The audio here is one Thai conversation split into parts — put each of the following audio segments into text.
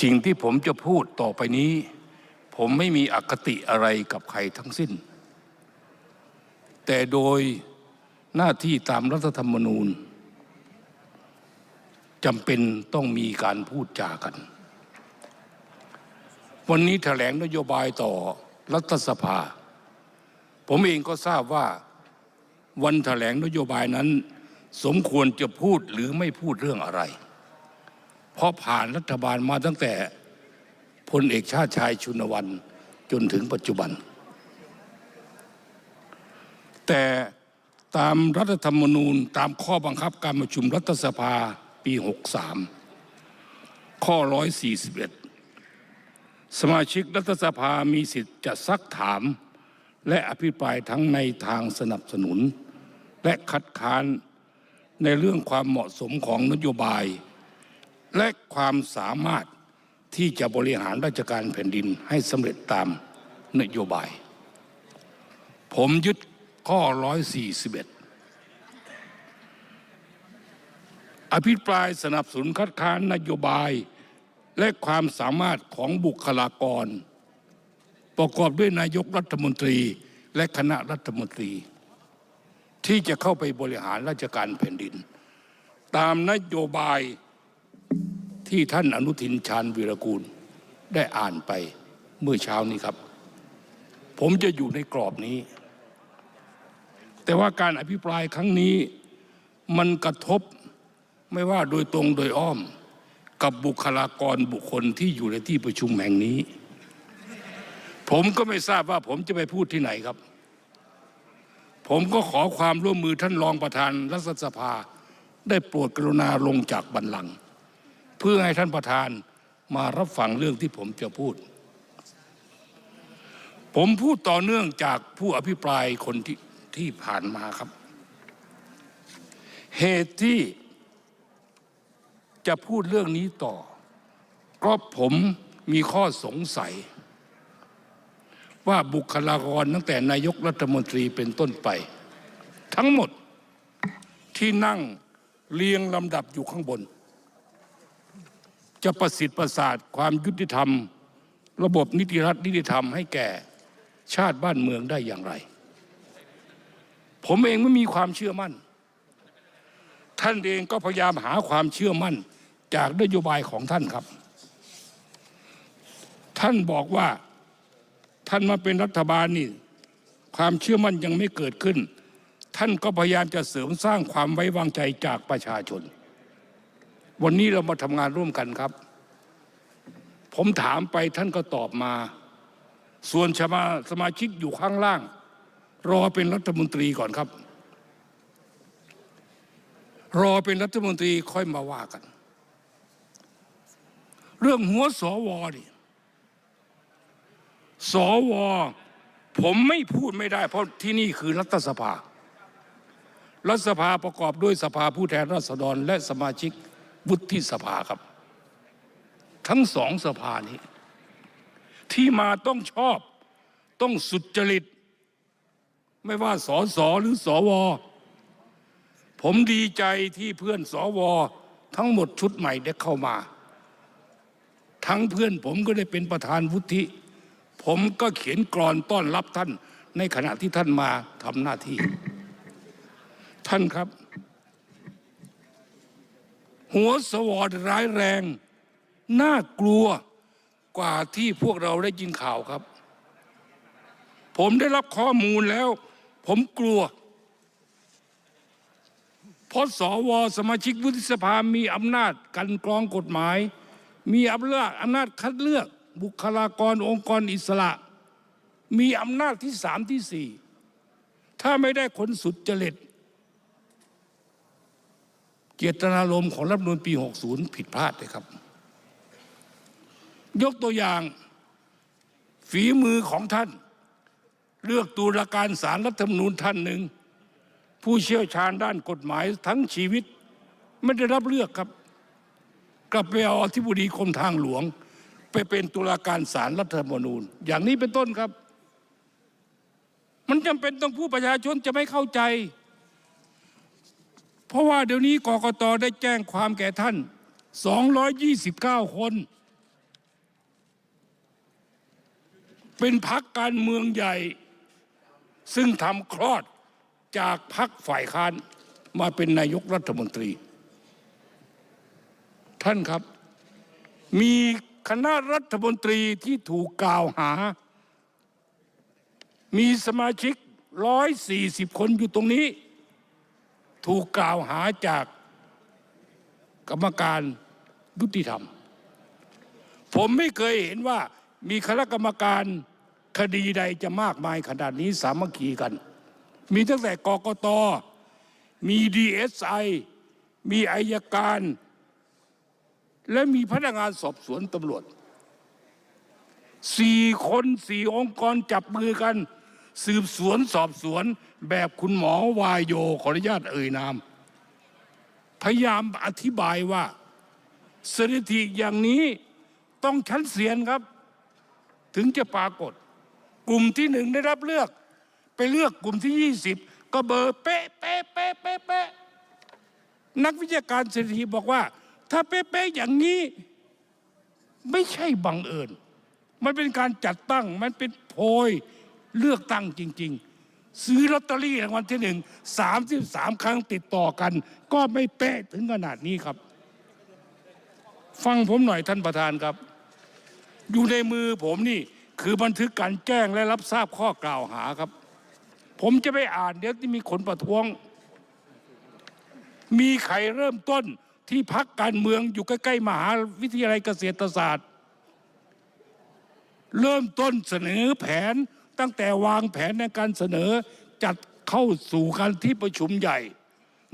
สิ่งที่ผมจะพูดต่อไปนี้ ผมไม่มีอคติอะไรกับใครทั้งสิ้น แต่โดยหน้าที่ตามรัฐธรรมนูญจำเป็นต้องมีการพูดจากัน วันนี้แถลงนโยบายต่อรัฐสภา ผมเองก็ทราบว่าวันแถลงนโยบายนั้น สมควรจะพูดหรือไม่พูดเรื่องอะไร เพราะผ่านรัฐบาลมาตั้งแต่พลเอกชาติชายชุนวันจนถึงปัจจุบัน แต่ตามรัฐธรรมนูญตามข้อบังคับการประชุมรัฐสภาปี 63 ข้อ 141 สมาชิกรัฐสภามีสิทธิ์จะซักถาม และอภิปรายทั้งในทางสนับสนุน และคัดค้านในเรื่องความเหมาะสมของนโยบาย และความสามารถที่จะบริหารราชการแผ่นดินให้สำเร็จตามนโยบาย ผมยึดข้อ 141 อภิปรายสนับสนุนคัดค้านนโยบาย และความสามารถของบุคลากร ประกอบด้วยนายกรัฐมนตรีและคณะรัฐมนตรี ที่จะเข้าไปบริหารราชการแผ่นดิน ตามนโยบาย ที่ท่านอนุทินชาญวีรกูลได้อ่านไปเมื่อเช้านี้ครับ ผมจะอยู่ในกรอบนี้ แต่ว่าการอภิปรายครั้งนี้มันกระทบไม่ว่าโดยตรงโดยอ้อมกับบุคลากรบุคคลที่อยู่ในที่ประชุมแห่งนี้ ผมก็ไม่ทราบว่าผมจะไปพูดที่ไหนครับ ผมก็ขอความร่วมมือท่านรองประธานรัฐสภา ได้โปรดกรุณาลงจากบัลลังก์ เพื่อให้ท่านประธานมารับฟังเรื่องที่ผมจะพูด ผมพูดต่อเนื่องจากผู้อภิปรายคนที่ที่ผ่านมาครับ เหตุที่จะพูดเรื่องนี้ต่อ ก็ผมมีข้อสงสัย ว่าบุคลากรตั้งแต่นายกรัฐมนตรีเป็นต้นไป ทั้งหมดที่นั่งเรียงลำดับอยู่ข้างบน จะประสิทธิ์ประสาทความยุติธรรม ระบบนิติรัฐนิติธรรมให้แก่ชาติบ้านเมืองได้อย่างไร ผมเองไม่มีความเชื่อมั่น ท่านเองก็พยายามหาความเชื่อมั่นจากนโยบายของท่านครับ ท่านบอกว่าท่านมาเป็นรัฐบาลนี่ความเชื่อมั่นยังไม่เกิดขึ้น ท่านก็พยายามจะเสริมสร้างความไว้วางใจจากประชาชน วันนี้เรามาทำงานร่วมกันครับ ผมถามไปท่านก็ตอบมา ส่วนชมาสมาชิกอยู่ข้างล่าง รอเป็นรัฐมนตรีก่อนครับ รอเป็นรัฐมนตรีค่อยมาว่ากัน เรื่องหัวสวนี่สวผมไม่พูดไม่ได้ เพราะที่นี่คือรัฐสภา รัฐสภาประกอบด้วยสภาผู้แทนราษฎรและสมาชิก วุฒิสภาครับ ทั้งสองสภานี้ ที่มาต้องชอบ ต้องสุจริต ไม่ว่าสอสอหรือสอวอผมดีใจที่เพื่อนสอวอทั้งหมดชุดใหม่ได้เข้ามา ทั้งเพื่อนผมก็ได้เป็นประธานวุฒิ ผมก็เขียนกรอนต้อนรับท่าน ในขณะที่ท่านมาทำหน้าที่ ท่านครับ หัวสวอดร้ายแรง น่ากลัวกว่าที่พวกเราได้ยินข่าวครับ ผมได้รับข้อมูลแล้ว ผมกลัว เพราะสวสมาชิกวุฒิสภามีอำนาจกันกรองกฎหมาย มีอำนาจอำนาจคัดเลือก บุคลากรองค์กรอิสระ มีอำนาจที่สามที่สี่ถ้าไม่ได้คนสุดจริต เจตนารมณ์ของรัฐมนูลปี 60 ผิดพลาดเลยครับ ยกตัวอย่างฝีมือของท่าน เลือกตุลาการสารรัฐธรรมนูญท่านหนึ่ง ผู้เชี่ยวชาญด้านกฎหมายทั้งชีวิต ไม่ได้รับเลือกครับ กลับไปเอาอธิบดีกรมทางหลวง ไปเป็นตุลาการศาลรัฐธรรมนูญ อย่างนี้เป็นต้นครับ มันจำเป็นต้องผู้ประชาชนจะไม่เข้าใจ เพราะว่าเดี๋ยวนี้กกตได้แจ้งความแก่ท่าน 229 คน เป็นพักการเมืองใหญ่ ซึ่งทำคลอดจากพักฝ่ายค้านมาเป็นนายกรัฐมนตรี ท่านครับ มีคณะรัฐมนตรีที่ถูกกล่าวหา มีสมาชิก 140 คนอยู่ตรงนี้ ถูกกล่าวหาจากกรรมการยุติธรรม ผมไม่เคยเห็นว่ามีคณะกรรมการคดีใดจะมากมายขนาดนี้สามัคคีกัน มีตั้งแต่กกต มีดีเอสไอมีอายการ และมีพนักงานสอบสวนตำรวจสี่คนสี่องค์กรจับมือกัน สืบสวนสอบสวนแบบคุณหมอวายโยขออนุญาตเอ่ยนาม พยายามอธิบายว่าสถิติอย่างนี้ต้องชั้นเสียนครับ ถึงจะปรากฏ กลุ่มที่หนึ่งได้รับเลือก ไปเลือกกลุ่มที่ยี่สิบก็เบอร์เป๊ะเป๊ะเป๊ะเป๊ะเป๊ะนักวิชาการสถิติบอกว่า ถ้าเป๊ะเป๊ะอย่างนี้ ไม่ใช่บังเอิญ มันเป็นการจัดตั้งมันเป็นโพย เลือกตั้งจริง ๆ ซื้อลอตเตอรี่รางวัลที่หนึ่งสามสิบสามครั้งติดต่อกัน ก็ไม่เป๊ะถึงขนาดนี้ครับ ฟังผมหน่อยท่านประธานครับ อยู่ในมือผมนี่คือบันทึกการแจ้งและรับทราบข้อกล่าวหาครับ ผมจะไปอ่านเดี๋ยวที่มีคนประท้วง มีใครเริ่มต้นที่พักการเมืองอยู่ใกล้ๆมหาวิทยาลัยเกษตรศาสตร์ เริ่มต้นเสนอแผน ตั้งแต่วางแผนในการเสนอจัดเข้าสู่การที่ประชุมใหญ่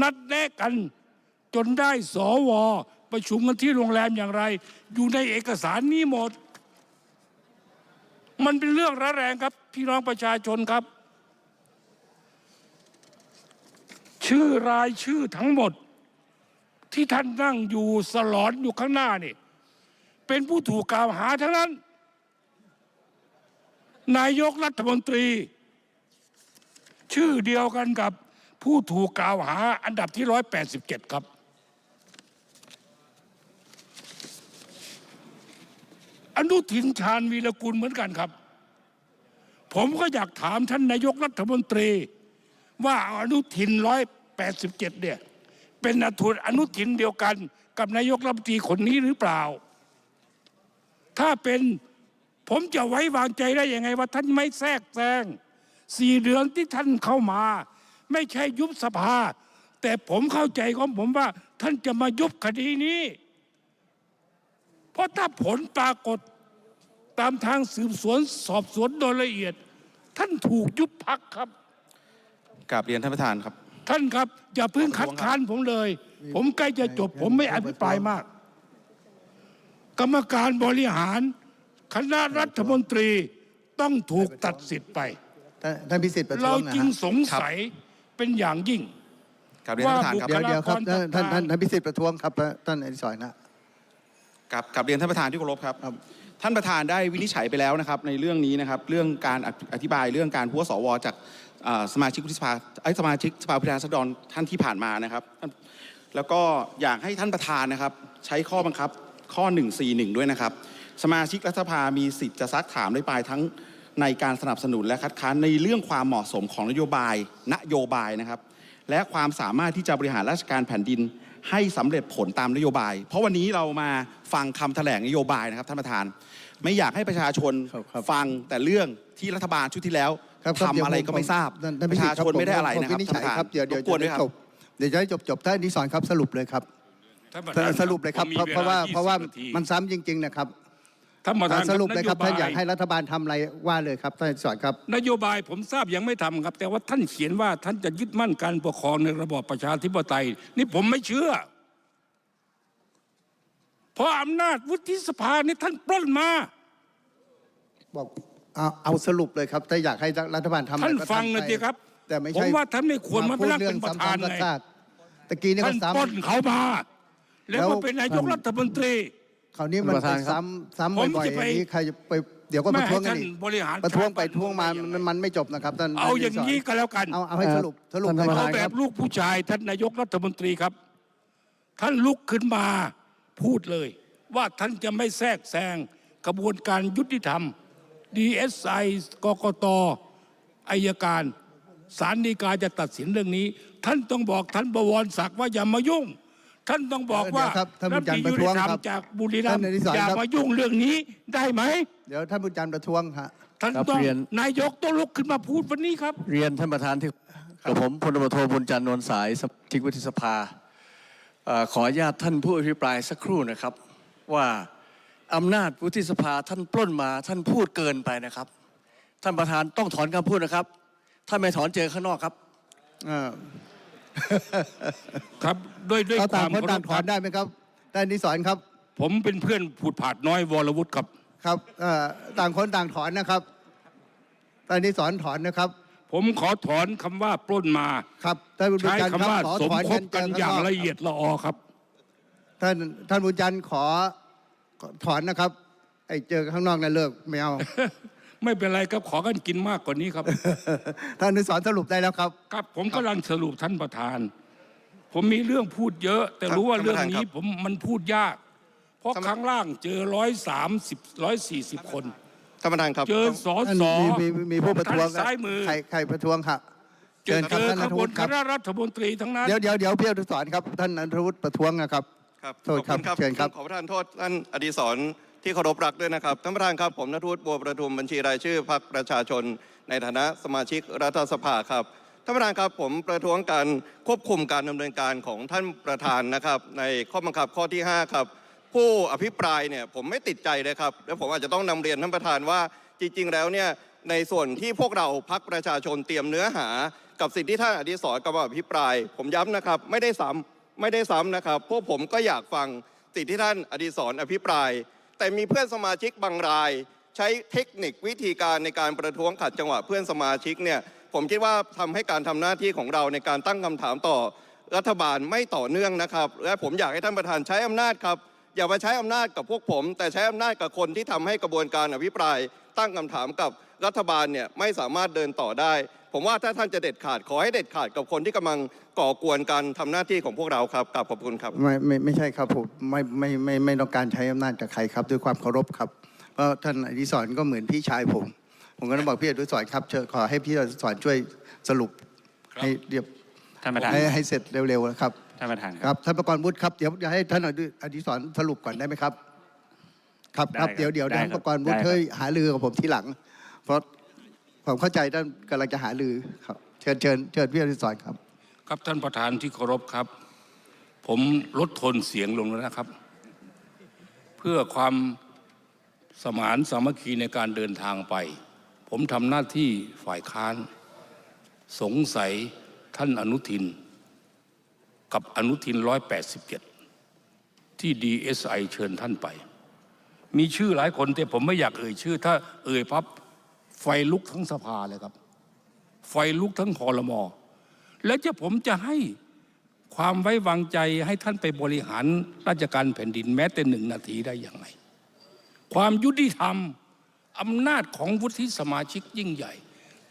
นัดแนะกันจนได้สวประชุมกันที่โรงแรมอย่างไร อยู่ในเอกสารนี้หมด มันเป็นเรื่องร้ายแรงครับ พี่น้องประชาชนครับ ชื่อรายชื่อทั้งหมด ที่ท่านนั่งอยู่สลอนอยู่ข้างหน้านี่ เป็นผู้ถูกกล่าวหาทั้งนั้น นายกรัฐมนตรี ชื่อเดียวกันกับผู้ถูกกล่าวหาอันดับที่ 187 ครับ อนุทินชาญวีรกุลเหมือนกันครับ ผมก็อยากถามท่านนายกรัฐมนตรี ว่าอนุทิน 187 เนี่ย เป็นอนุอนุทินเดียวกันกับนายกรัฐมนตรีคนนี้หรือเปล่า ถ้าเป็น ผมจะไว้วางใจได้ยังไง ว่าท่านไม่แทรกแซงสี่เดือนที่ท่านเข้ามา ไม่ใช่ยุบสภา แต่ผมเข้าใจของผมว่า ท่านจะมายุบคดีนี้ เพราะถ้าผลปรากฏตามทางสืบสวนสอบสวนโดยละเอียด ท่านถูกยุบพักครับกราบเรียนท่านประธานครับ ท่านครับ อย่าเพิ่งคัดค้านผมเลย ผมใกล้จะจบผมไม่อภิปรายมาก กรรมการบริหาร คณะรัฐมนตรีต้องถูกตัดสิทธิ์ไป ท่านท่านพิสิทธิ์ประท้เราวงนะจึงฮะสงสัยเป็นอย่างยิ่งกราบเรียนท่านประธานครับว่าเดี๋ยวเดี๋ยวครับบุคลากรท่านท่านต่างๆท่านท่านพิสิทธิ์ประท้วงครับท่านอดิศรนะ กับกับเรียนท่านประธานที่เคารพครับ ครับ ท่านประธานได้วินิจฉัยไปแล้วนะครับในเรื่องนี้นะครับเรื่องการอธิอธิบายเรื่องการพัวสวจากเอ่อสมาชิกวุฒิสภาไอ้ยสมาชิกสภาผู้แทนราษฎรท่านที่ผ่านมานะครับท่านแล้วก็อยากให้ท่านประธานนะครับ ใช้ข้อบังคับข้อ 141 ด้วยนะครับ สมาชิกรัฐสภามีสิทธิ์จะซักถามได้ปลายทั้งในการสนับสนุนและคัดค้านในเรื่องความเหมาะสมของนโยบายนโยบายนะครับ และความสามารถที่จะบริหารราชการแผ่นดินให้สำเร็จผลตามนโยบาย เพราะวันนี้เรามาฟังคำแถลงนโยบายนะครับท่านประธาน ไม่อยากให้ประชาชนครับครับฟังแต่เรื่องที่รัฐบาลชุดที่แล้วครับครับทำอะไรก็ไม่ทราบท่านท่านปพิระสิทชาธิ์ชนไม่ได้อะไรผมนะครับวินิจท่านประธานฉัยครับเดี๋ยวเดี๋ยวรบกวนด้วยจะคจรับบเดี๋ยวจะให้จบจบท่านอดิศรครับสรุปเลยครับท่านประธานสรุปเลยครับผมมีเพราะเพราะว่าลเพราะว่า20นทีมันซ้ำจริง ๆนะครับ ท่านประธานสรุปเลยครับนโท่านอยากให้รัฐบาลทำอะไรว่าเลยครับท่านอดิศรครับ นโยบายผมทราบยังไม่ทำครับ แต่ว่าท่านเขียนว่าท่านจะยึดมั่นการปกครองในระบอบประชาธิปไตย นี่ผมไม่เชื่อ เพราะอำนาจวุฒิสภานี่ท่านปล้นมาบอกเอาเอาสรุปเลยครับถ้าอยากให้รัฐบาลทำอะไรท่านก็ฟังทำหน่อยไปสิครับ แต่ไม่ผใช่มว่าท่านไม่ควรมาพูดนั่งเรื่เป็นประธานซ้ำไงๆซากๆตะกี้นี่ท่าก็นซ้ำปล้นเขามาแล้วแล้วมาเป็นนายกรัฐมนตรี คราวนี้มันท่านประธานครับไปซ้ำซ้ำผมบ่อยจะๆอไปย่างนี้ใครจะไปเดี๋ยวก็ปไม่ระท้วให้งกัท่านนอีกบริหารประท้วงไปชาติท้วงมาบ้นมันมันไม่จบนะครับท่านเอาอย่างนี้นี้ก็แล้วกันเอาเอาให้สรุปสรุปท่านเลยประคธารับเอาแบบลูกผู้ชายท่านนายกรัฐมนตรีครับ ท่านลุกขึ้นมาพูดเลย ว่าท่านจะไม่แทรกแซงกระบวนการยุติธรรม DSI กกตอายการศาลฎีกาจะตัดสินเรื่องนี้ ท่านต้องบอกท่านบวรศักดิ์ว่าอย่ามายุ่ง ท่านต้องบอกว่าเดี๋ยวครับท่านผู้รัฐจัดมปนระตรีท้ยุวงติธรรมครับจากบุรีรัมท่านอดิย์ศรอย่าครับ มายุ่งเรื่องนี้ได้ไหม เดี๋ยวท่านผู้จัดประท้วงฮะ ท่านครับต้องเรียน นายกต้องลุกขึ้นมาพูดวันนี้ครับ เรียนท่านประธานที่กับผมพลตำรวจโทบุญจันทร์นวลสายสมาชิกวุฒิสภาเอ่อขออนุญาตท่านผู้อภิปรายสักครู่นะครับ ว่าอำนาจวุฒิสภาท่านปล้นมาท่านพูดเกินไปนะครับ ท่านประธานต้องถอนคำพูดนะครับ ถ้าไม่ถอนเจอข้างนอกครับ เออ ครับด้วยด้วยเอาคต่างวามคนเคารต่างพถอนได้ไหมครับท่านอดิศรครับผมเป็นเพื่อนผูดผาดน้อยวรวุฒิครับ ครับเอ่อต่างคนต่างถอนนะครับท่านอดิศรถอนนะครับ ผมขอถอนคำว่าปล้นมา ครับท่านบุญใช้จันทร์คำครับว่าขอสมถอนคบกันเจอย่างข้นกละเอียดละออครับ ท่านท่านบุญจันทร์ขอถอนนะครับ ไอ้เจอข้างนอกนั่นเลิกไม่เอา ไม่เป็นไรครับขอกันกินมากกว่านี้ครับ ท่านอดิศรสรุปได้แล้วครับ ครับผมกำลังสรุปท่านประธาน ผมมีเรื่องพูดเยอะ แต่ครับรู้ว่าท่านเรื่องประธานนี้ครับผมมันพูดยาก เพราะท่านข้างล่างเจอร้อยสามสิบร้อยสี่สิบคน ท่านประธานครับ เจอสอท่านสอมีมีมีผู้ประท้วงท่านซ้ายมือใครใครประท้วงครับเจอญคเจรับอท่านขนัทบววุนฒิคครับณะรัฐมนตรีทั้งนั้น เดี๋ยวเดี๋ยวเดี๋ยวพี่อนุสรณ์ครับ ท่านนัทวุฒิประท้วงนะครับ ครับโทษครับขอณเชิญครับขอประทานโทษท่านอดีศร ที่เคารพรักด้วยนะครับท่านประธานครับผมนทูตบัวประทุมบัญชีรายชื่อพรรคประชาชน ในฐานะสมาชิกรัฐสภาครับท่านประธานครับผมประท้วงการควบคุมการดำเนินการของท่านประธานนะครับ ในข้อบังคับข้อที่ 5 ครับ ผู้อภิปรายเนี่ยผมไม่ติดใจเลยครับ แล้วผมอาจจะต้องนำเรียนท่านประธานว่าจริง ๆ แล้วเนี่ยในส่วนที่พวกเราพักประชาชนเตรียมเนื้อหา กับสิ่งที่ท่านอดีศรกำลังอภิปราย ผมย้ำนะครับ ไม่ได้ซ้ำไม่ได้ซ้ำนะครับ พวกผมก็อยากฟังสิ่งที่ท่านอดีศรอภิปราย แต่มีเพื่อนสมาชิกบางราย ใช้เทคนิควิธีการในการประท้วงขัดจังหวะเพื่อนสมาชิกเนี่ยผมคิดว่าทำให้การทำหน้าที่ของเราในการตั้งคำถามต่อรัฐบาลไม่ต่อเนื่องนะครับ และผมอยากให้ท่านประธานใช้อำนาจครับ อย่ามาใช้อำนาจกับพวกผม แต่ใช้อำนาจกับคนที่ทำให้กระบวนการอภิปราย ตั้งคำถามกับรัฐบาลเนี่ยไม่สามารถเดินต่อได้ ผมว่าถ้าท่านจะเด็ดขาดขอให้เด็ดขาดกับคนที่กำลังก่อกวนการทำหน้าที่ของพวกเราครับกราบขอบคุณครับ ไม่ไม่ไม่ใช่ครับผมไม่ไม่ไม่ไม่ต้องการใช้อำนาจกับใครครับ ด้วยความเคารพครับ เพราะท่านอดิศรก็เหมือนพี่ชายผม ผมก็ต้องบอกพี่อดิศรครับเชิญขอให้พี่อดิศรช่วยสรุปครับให้เรียบท่านประธาน ให้ให้เสร็จเร็วๆนะครับท่านประธานคครับ รับท่านประกรณ์วุฒิครับเดี๋ยวจะให้ท่านอดิศรสรุปก่อนได้ไหมครับ ครับครับได้ครับเดี๋ยวเดี๋ยวได้ท่านครับประกรณ์วุฒิได้ครับ เฮ้ยหาลือกับผมทีหลัง เพราะ ผมเข้าใจท่านกำลังจะหาลือครับ เชิญเชิญเชิญพี่อดิศรครับ ครับท่านประธานที่เคารพครับ ผมลดทนเสียงลงแล้วนะครับ เพื่อความสมานสามัคคีในการเดินทางไป ผมทำหน้าที่ฝ่ายค้าน สงสัยท่านอนุทิน กับอนุทิน 187 ที่ DSI เชิญท่านไป มีชื่อหลายคนแต่ผมไม่อยากเอ่ยชื่อ ถ้าเอ่ยพับ ไฟลุกทั้งสภาเลยครับ ไฟลุกทั้งคอรมอแล้วจะผมจะให้ความไว้วางใจให้ท่านไปบริหารราชการแผ่นดินแม้แต่หนึ่งนาทีได้อย่างไร ความยุติธรรมอำนาจของวุฒิสมาชิกยิ่งใหญ่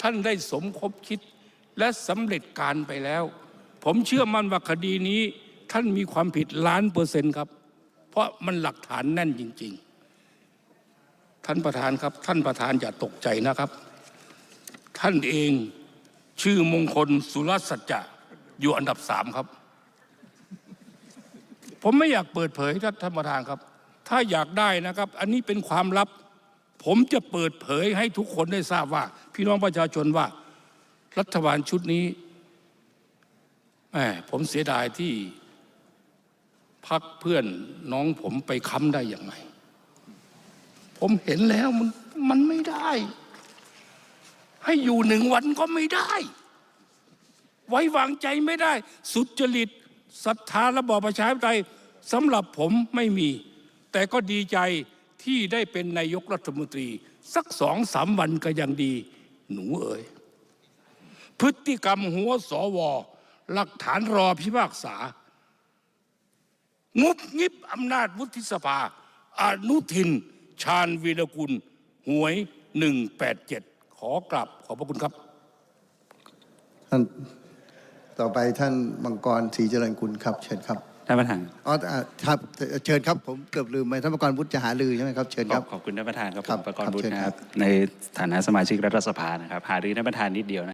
ท่านได้สมคบคิดและสำเร็จการไปแล้ว ผมเชื่อมั่นว่าคดีนี้ท่านมีความผิดล้านเปอร์เซ็นต์ครับ เพราะมันหลักฐานแน่นจริง ๆ ท่านประธานครับ ท่านประธานอย่าตกใจนะครับ ท่านเองชื่อมงคลสุรสัจจะอยู่อันดับสามครับ ผมไม่อยากเปิดเผยท่านท่านประธานครับ ถ้าอยากได้นะครับ อันนี้เป็นความลับ ผมจะเปิดเผยให้ทุกคนได้ทราบว่า พี่น้องประชาชนว่า รัฐบาลชุดนี้แหมผมเสียดายที่พักเพื่อนน้องผมไปค้ำได้อย่างไร ผมเห็นแล้วมันมันไม่ได้ ให้อยู่หนึ่งวันก็ไม่ได้ ไว้วางใจไม่ได้ สุจริตศรัทธาระบอบประชาธิปไตยสำหรับผมไม่มี แต่ก็ดีใจที่ได้เป็นนายกรัฐมนตรี สักสองสามวันก็ยังดี หนูเอ๋ยพฤติกรรมหัวสว หลักฐานรอพิพากษางุบงิบอำนาจวุฒิสภาอนุทิน ชาญวีรกุลหวย 187 ขอกลับขอบพระคุณครับ ท่านต่อไปท่านมังกรศรีเจริญกุลครับ เชิญครับท่านประธานอ๋ออ่าครับเชิญครับผมเกือบลืมไปท่านประกรณ์วุฒิจะหาลือใช่ไหมครับเชิญขคอรับบขอบคุณท่านประธานครับครัผบมประกรครับณ์บุตเชิรญนะคครัรับบในฐานะสมาชิกรัฐสภานะครับ หารือท่านประธานนิดเดียวนะ